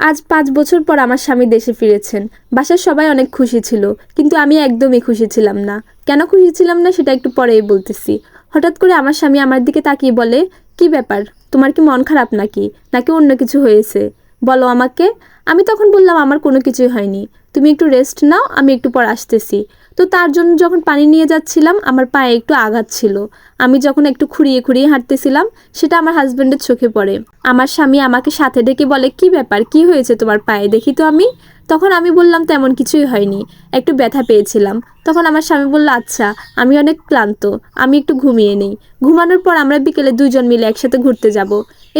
আজ পাঁচ বছর পর আমার স্বামী দেশে ফিরেছেন। বাসার সবাই অনেক খুশি ছিল, কিন্তু আমি একদমই খুশি ছিলাম না। কেন খুশি ছিলাম না সেটা একটু পরেই বলতেছি। হঠাৎ করে আমার স্বামী আমার দিকে তাকিয়ে বলে, কি ব্যাপার? তোমার কি মন খারাপ নাকি? নাকি অন্য কিছু হয়েছে? বলো আমাকে। আমি তখন বললাম, আমার কোনো কিছুই হয়নি। তুমি একটু রেস্ট নাও, আমি একটু পর আসতেছি। তো তার জন্য যখন পানি নিয়ে যাচ্ছিলাম, আমার পায়ে একটু আঘাত ছিল। আমি যখন একটু খুঁড়িয়ে খুঁড়িয়ে হাঁটতেছিলাম, সেটা আমার হাজব্যান্ডের চোখে পড়ে। আমার স্বামী আমাকে সাথে ডেকে বলে, কি ব্যাপার? কি হয়েছে তোমার পায়ে? দেখি তো আমি। তখন আমি বললাম, তেমন কিছুই হয়নি। একটু ব্যথা পেয়েছিলাম। তখন আমার স্বামী বলল আচ্ছা আমি অনেক ক্লান্ত। আমি একটু ঘুমিয়ে নিই। ঘুমানোর পর আমরা বিকেলে দুজন মিলে একসাথে ঘুরতে যাব।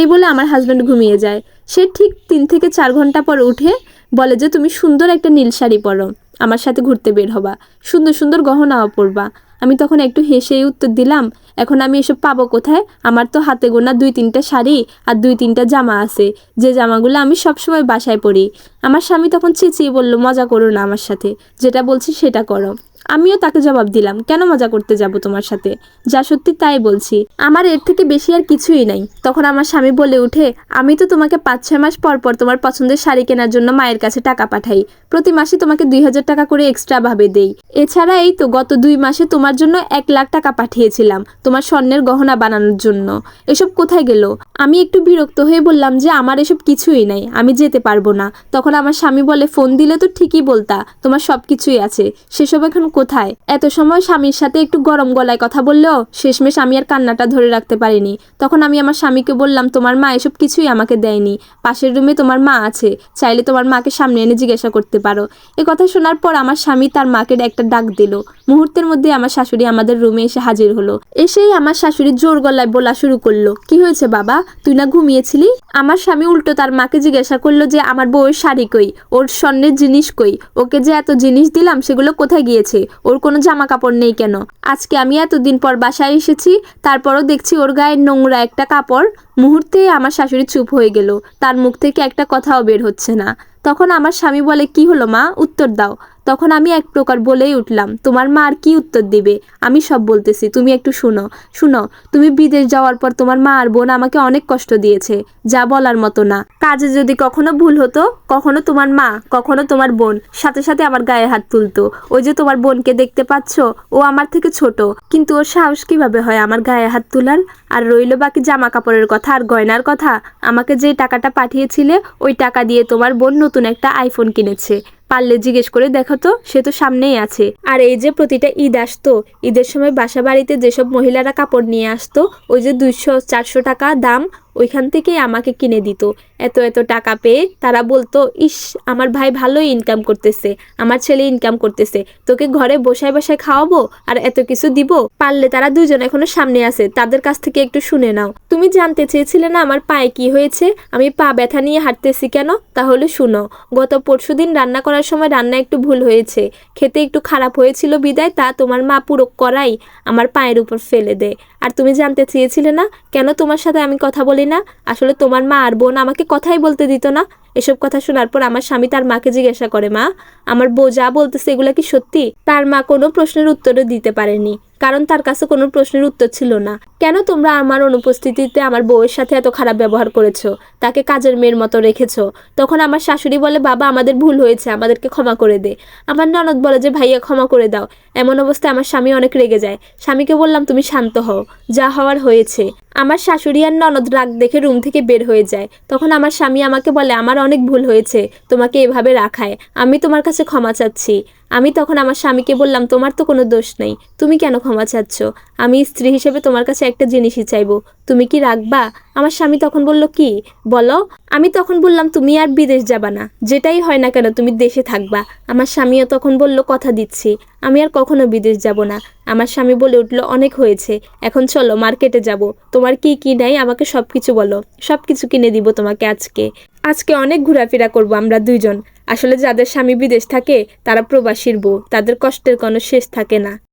এই বলে আমার হাজব্যান্ড ঘুমিয়ে যায়। সে ঠিক তিন থেকে চার ঘণ্টা পর উঠে বলে যে, তুমি সুন্দর একটা নীল শাড়ি পরো। আমার সাথে ঘুরতে বের হবা। সুন্দর সুন্দর গহনাও পরবা। আমি তখন একটু হেসেই উত্তর দিলাম, এখন আমি এসব পাবো কোথায়? আমার তো হাতে গোনা দুই তিনটা শাড়ি আর দুই তিনটা জামা আছে। যে জামাগুলো আমি সবসময় বাসায় পরি। আমার স্বামী তখন চেঁচিয়ে বলল, মজা করো না আমার সাথে। যেটা বলছি সেটা করো। আমিও তাকে জবাব দিলাম, কেন মজা করতে যাব তোমার সাথে? যা সত্যি তাই বলছি। আমার এর থেকে বেশি আর কিছুই নাই। তখন আমার স্বামী বলে উঠে আমি তো তোমাকে পাঁচ ছয় মাস পর পর তোমার পছন্দের শাড়ি কেনার জন্য মায়ের কাছে টাকা পাঠাই। প্রতি মাসে তোমাকে দুই হাজার টাকা করে এক্সট্রা ভাবে দেই। এছাড়া এই তো গত দুই মাসে তোমার জন্য এক লাখ টাকা পাঠিয়েছিলাম, তোমার স্বর্ণের গহনা বানানোর জন্য। এসব কোথায় গেল? আমি একটু বিরক্ত হয়ে বললাম যে, আমার এসব কিছুই নাই, আমি যেতে পারব না। তখন আমার স্বামী বলে, ফোন দিলে তো ঠিকই বলতা, তোমার সব কিছুই আছে। সেসব এখন কোথায়? এত সময় স্বামীর সাথে একটু গরম গলায় কথা বললেও শেষমেশ আমি আর কান্নাটা ধরে রাখতে পারিনি। তখন আমি আমার স্বামীকে বললাম, তোমার মা এসব কিছুই আমাকে দেয়নি। পাশের রুমে তোমার মা আছে। চাইলে তোমার মাকে সামনে এনে জিজ্ঞাসা করতে পারো। এ কথা শোনার পর আমার স্বামী তার মাকে একটা ডাক দিল। মুহূর্তের মধ্যে আমার শাশুড়ি আমাদের রুমে এসে হাজির হলো। এসেই আমার শাশুড়ি জোর গলায় বলা শুরু করল, কি হয়েছে বাবা? তুই না ঘুমিয়েছিলি? আমার স্বামী উল্টো তার মাকে জিজ্ঞাসা করল যে, আমার বউয়ের শাড়ি কই? ওর স্বর্ণের জিনিস কই? ওকে যে এত জিনিস দিলাম সেগুলো কোথায় গিয়েছে? ওর কোনো জামা কাপড় নেই কেন? আজকে আমি এতদিন পর বাসায় এসেছি, তারপরও দেখছি ওর গায়ে নোংরা একটা কাপড়। মুহূর্তে আমার শাশুড়ি চুপ হয়ে গেল। তার মুখ থেকে একটা কথাও বের হচ্ছে না। তখন আমার স্বামী বলে, কি হলো মা? উত্তর দাও। তখন আমি এক প্রকার বলেই উঠলাম, তোমার মা আর কি উত্তর দিবে? আমি সব বলতেছি, তুমি একটু শুনো শুনো, তুমি বিদেশ যাওয়ার পর তোমার মা আর বোন আমাকে অনেক কষ্ট দিয়েছে, যা বলার মতো না। কাজে যদি কখনো ভুল হতো, কখনো তোমার মা, কখনো তোমার বোন, সাথে সাথে আমার গায়ে হাত তুলতো। ওই যে তোমার বোনকে দেখতে পাচ্ছ, ও আমার থেকে ছোট, কিন্তু ওর সাহস কীভাবে হয় আমার গায়ে হাত তোলার? আর রইল বাকি জামা কাপড়ের কথা আর গয়নার কথা? আমাকে যে টাকাটা পাঠিয়েছিলে, ওই টাকা দিয়ে তোমার বোন নতুন একটা আইফোন কিনেছে। পারলে জিজ্ঞেস করে দেখো তো, সে তো সামনেই আছে। আর এই যে প্রতিটা ঈদ আসতো, ঈদের সময় বাসা বাড়িতে যেসব মহিলারা কাপড় নিয়ে আসতো, ওই যে দুইশো, চারশো টাকা দাম ওইখান থেকেই আমাকে কিনে দিত। এত এত টাকা পেয়ে তারা বলতো, ইস, আমার ভাই ভালোই ইনকাম করতেছে, আমার ছেলে ইনকাম করতেছে, তোকে ঘরে বসায় বসায় খাওয়াবো আর এত কিছু দিব? পারলে তারা দুজন এখনও সামনে আছে, তাদের কাছ থেকে একটু শুনে নাও। তুমি জানতে চেয়েছিলে না আমার পায়ে কি হয়েছে? আমি পা ব্যথা নিয়ে হাঁটতেছি কেন? তাহলে শুনো, গত পরশুদিন রান্না করার সময় রান্না একটু ভুল হয়েছে। খেতে একটু খারাপ হয়েছিল বিদায়, তা তোমার মা পুরো করাই আমার পায়ের উপর ফেলে দেয়। আর তুমি জানতে চেয়েছিলে না? কেন তোমার সাথে আমি কথা বলি না? আসলে তোমার মা আর বোন আমাকে কথাই বলতে দিত না। এসব কথা শোনার পর আমার স্বামী তার মাকে জিজ্ঞাসা করে, মা, আমার বউ যা বলতেছে এগুলা কি সত্যি? তার মা কোনো প্রশ্নের উত্তরও দিতে পারেনি, কারণ তার কাছে কোনো প্রশ্নের উত্তর ছিল না। কেন তোমরা আমার অনুপস্থিতিতে আমার বউয়ের সাথে এত খারাপ ব্যবহার করেছ? তাকে কাজের মেয়ের মতো রেখেছো? তখন আমার শাশুড়ি বলে, বাবা, আমাদের ভুল হয়েছে, আমাদেরকে ক্ষমা করে দে। আমার ননদ বলে যে, ভাইয়া, ক্ষমা করে দাও। এমন অবস্থায় আমার স্বামী অনেক রেগে যায়। স্বামীকে বললাম, তুমি শান্ত হও, যা হওয়ার হয়েছে। আমার শাশুড়ি আর ননদ রাগ দেখে রুম থেকে বের হয়ে যায়। তখন আমার স্বামী আমাকে বলে, আমার অনেক ভুল হয়েছে, তোমাকে এভাবে রাখায়। আমি তোমার কাছে ক্ষমা চাচ্ছি। আমি তখন আমার স্বামীকে বললাম, তোমার তো কোনো দোষ নেই। তুমি কেন ক্ষমা চাচ্ছ? আমি স্ত্রী হিসেবে তোমার কাছে একটা জিনিসই চাইব। তুমি কি রাখবা? আমার স্বামী তখন বলল, কি? বলো। আমি তখন বললাম, তুমি আর বিদেশ যাবা না। যেটাই হয় না কেন, তুমি দেশে থাকবা। আমার স্বামীও তখন বলল, কথা দিচ্ছি। আমি আর কখনো বিদেশ যাব না। আমার স্বামী বলে উঠল, অনেক হয়েছে। এখন চলো, মার্কেটে যাব। তোমার কি কি নাই, আমাকে সব কিছু বলো। সব কিছু কিনে দিব তোমাকে আজকে। আজকে অনেক ঘোরাফেরা করব আমরা দুইজন। আসলে যাদের স্বামী বিদেশ থাকে, তারা প্রবাসীর বউ। তাদের কষ্টের কোনো শেষ থাকে না।